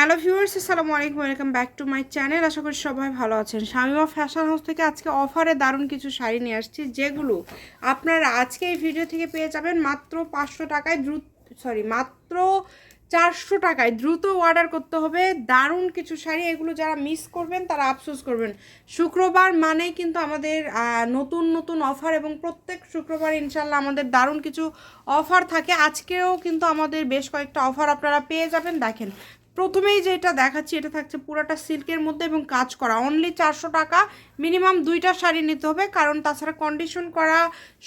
Hello viewers, আসসালামু আলাইকুম, welcome back to my channel. আশা করি সবাই ভালো আছেন। শামিমা ফ্যাশন হাউস থেকে আজকে অফারে দারুণ কিছু শাড়ি নিয়ে আসছি, যেগুলো আপনারা আজকে এই ভিডিও থেকে পেয়ে যাবেন মাত্র পাঁচশো টাকায় দ্রুত সরি মাত্র চারশো টাকায় দ্রুত অর্ডার করতে হবে দারুণ কিছু শাড়ি। এগুলো যারা মিস করবেন, তারা আফসোস করবেন। শুক্রবার মানেই কিন্তু আমাদের নতুন নতুন অফার এবং প্রত্যেক শুক্রবার ইনশাল্লাহ আমাদের দারুণ কিছু অফার থাকে। আজকেও কিন্তু আমাদের বেশ কয়েকটা অফার আপনারা পেয়ে যাবেন। দেখেন প্রথমেই যেটা দেখাচ্ছি, এটা থাকছে পুরোটা সিল্কের মধ্যে এবং কাজ করা। অনলি চারশো টাকা মিনিমাম দুইটা শাড়ি নিতে হবে, কারণ তাছাড়া কন্ডিশন করা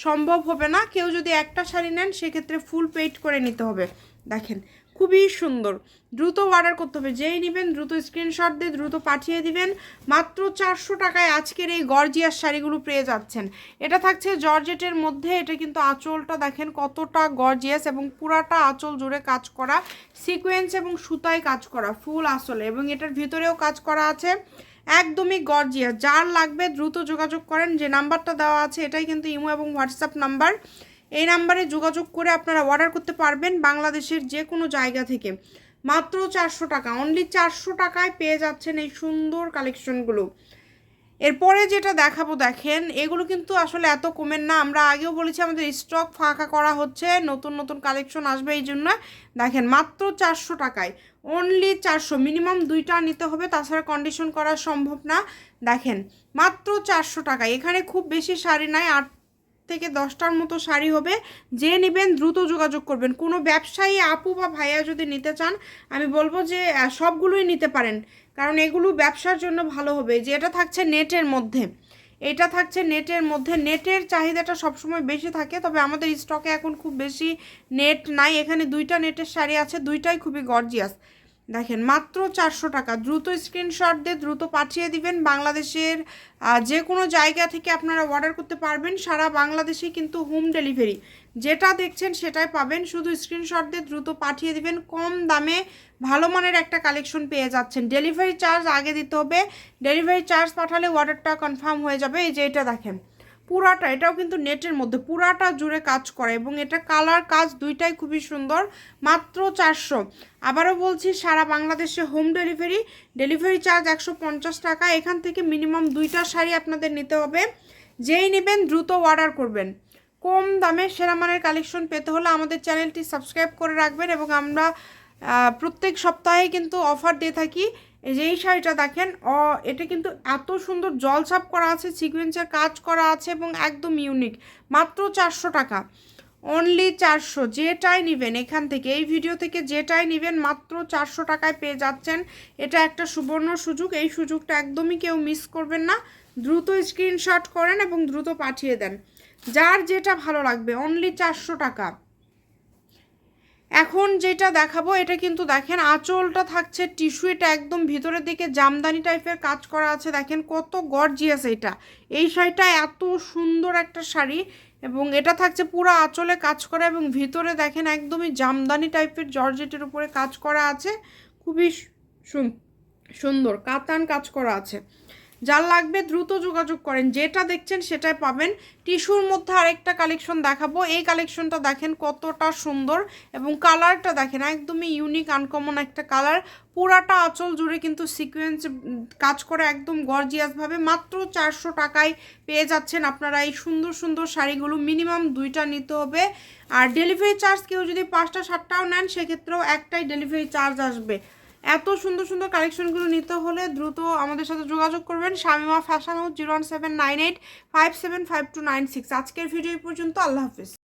সম্ভব হবে না। কেউ যদি একটা শাড়ি নেন, সেক্ষেত্রে ফুল পেইড করে নিতে হবে। দেখেন খুবই সুন্দর। দ্রুত অর্ডার করতে হবে। যেই নেবেন দ্রুত স্ক্রিনশট দিয়ে দ্রুত পাঠিয়ে দিবেন। মাত্র চারশো টাকায় আজকের এই গর্জিয়াস শাড়িগুলো পেয়ে যাচ্ছেন। এটা থাকছে জর্জেটের মধ্যে। এটা কিন্তু আঁচলটা দেখেন কতটা গর্জিয়াস এবং পুরাটা আঁচল জুড়ে কাজ করা সিকোয়েন্স এবং সুতায় কাজ করা ফুল আসলে এবং এটার ভিতরেও কাজ করা আছে। একদমই গর্জিয়াস যার লাগবে দ্রুত যোগাযোগ করেন। যে নাম্বারটা দেওয়া আছে, এটাই কিন্তু ইমো এবং হোয়াটসঅ্যাপ নাম্বার এই নাম্বারে যোগাযোগ করে আপনারা অর্ডার করতে পারবেন বাংলাদেশের যে কোনো জায়গা থেকে। মাত্র চারশো টাকা অনলি চারশো টাকায় পেয়ে যাচ্ছেন এই সুন্দর কালেকশনগুলো এরপরে যেটা দেখাবো দেখেন, এগুলো কিন্তু আসলে এত কমেন না। আমরা আগেও বলেছি আমাদের স্টক ফাঁকা করা হচ্ছে, নতুন নতুন কালেকশন আসবে এই জন্য। দেখেন, মাত্র চারশো টাকায় অনলি চারশো মিনিমাম দুইটা নিতে হবে, তাছাড়া কন্ডিশন করা সম্ভব না। দেখেন, মাত্র চারশো টাকায়, এখানে খুব বেশি শাড়ি নাই, আট থেকে দশটার মতো শাড়ি হবে। যে নেবেন দ্রুত যোগাযোগ করবেন। কোনো ব্যবসায়ী, আপু বা ভাইয়া যদি নিতে চান, আমি বলব যে সবগুলোই নিতে পারেন। কারণ এগুলো ব্যবসার জন্য ভালো হবে। যে এটা থাকছে নেটের মধ্যে। এটা থাকছে নেটের মধ্যে। নেটের চাহিদাটা সবসময় বেশি থাকে। তবে আমাদের স্টকে এখন খুব বেশি নেট নাই। এখানে দুইটা নেটের শাড়ি আছে। দুইটাই খুবই গর্জিয়াস দেখেন, মাত্র চারশো টাকা। দ্রুত স্ক্রিনশট দিয়ে দ্রুত পাঠিয়ে দিবেন বাংলাদেশের যে কোনো জায়গা থেকে আপনারা অর্ডার করতে পারবেন। সারা বাংলাদেশে কিন্তু হোম ডেলিভারি যেটা দেখছেন সেটাই পাবেন। শুধু স্ক্রিনশট দিয়ে দ্রুত পাঠিয়ে দিবেন। কম দামে ভালো মানের একটা কালেকশন পেয়ে যাচ্ছেন। ডেলিভারি চার্জ আগে দিতে হবে। ডেলিভারি চার্জ পাঠালে অর্ডারটা কনফার্ম হয়ে যাবে। এই যে এটা দেখেন। পুরাটা, এটাও কিন্তু নেটের মধ্যে, পুরাটা জুড়ে কাজ করে এবং এটা কালার কাজ দুইটাই খুবই সুন্দর, মাত্র চারশো। আবারও বলছি, সারা বাংলাদেশে হোম ডেলিভারি ডেলিভারি চার্জ একশো পঞ্চাশ টাকা, এখান থেকে মিনিমাম দুইটা শাড়ি আপনাদের নিতে হবে। যেই নেবেন দ্রুত অর্ডার করবেন। কম দামে সেরা মানের কালেকশন পেতে হলে আমাদের চ্যানেলটি সাবস্ক্রাইব করে রাখবেন এবং আমরা প্রত্যেক সপ্তাহে কিন্তু অফার দিয়ে থাকি। এই যে এই শাড়িটা দেখেন, অ, এটা কিন্তু এত সুন্দর জলছাপ করা আছে সিকোয়েন্সের কাজ করা আছে এবং একদম ইউনিক মাত্র চারশো টাকা। অনলি চারশো। যেটাই নেবেন এখান থেকে, এই ভিডিও থেকে যেটাই নেবেন, মাত্র চারশো টাকায় পেয়ে যাচ্ছেন। এটা একটা সুবর্ণ সুযোগ। এই সুযোগটা একদমই কেউ মিস করবেন না। দ্রুত স্ক্রিনশট করেন এবং দ্রুত পাঠিয়ে দেন। যার যেটা ভালো লাগবে অনলি চারশো টাকা। এখন যেটা দেখাবো, এটা কিন্তু দেখেন আঁচলটা থাকছে টিস্যু, এটা একদম ভিতরের দিকে জামদানি টাইপের কাজ করা আছে। দেখেন কত গর্জিয়াস এটা। এই শাড়িটা এত সুন্দর একটা শাড়ি এবং এটা থাকছে পুরো আঁচলে কাজ করা এবং ভিতরে দেখেন একদমই জামদানি টাইপের জর্জেটের উপরে কাজ করা আছে। খুবই সুন- সুন্দর, কাতান কাজ করা আছে। যার লাগবে দ্রুত যোগাযোগ করেন। যেটা দেখছেন সেটাই পাবেন। টিস্যুর মধ্যে আরেকটা কালেকশন দেখাবো। এই কালেকশনটা দেখেন কতটা সুন্দর এবং কালারটা দেখেন, একদমই ইউনিক আনকমন একটা কালার। পুরাটা আঁচল জুড়ে কিন্তু সিকোয়েন্স কাজ করে একদম গর্জিয়াসভাবে মাত্র চারশো টাকায় পেয়ে যাচ্ছেন আপনারা এই সুন্দর সুন্দর শাড়িগুলো। মিনিমাম দুইটা নিতে হবে। আর ডেলিভারি চার্জ কেউ যদি পাঁচটা, সাতটাও নেন, সেক্ষেত্রেও একটাই ডেলিভারি চার্জ আসবে। এত সুন্দর সুন্দর কালেকশনগুলো নিতে হলে দ্রুত আমাদের সাথে যোগাযোগ করবেন। Shamima fashion house zero one seven nine eight five seven five two nine six. আজকের ভিডিও পর্যন্ত। আল্লাহ হাফিজ।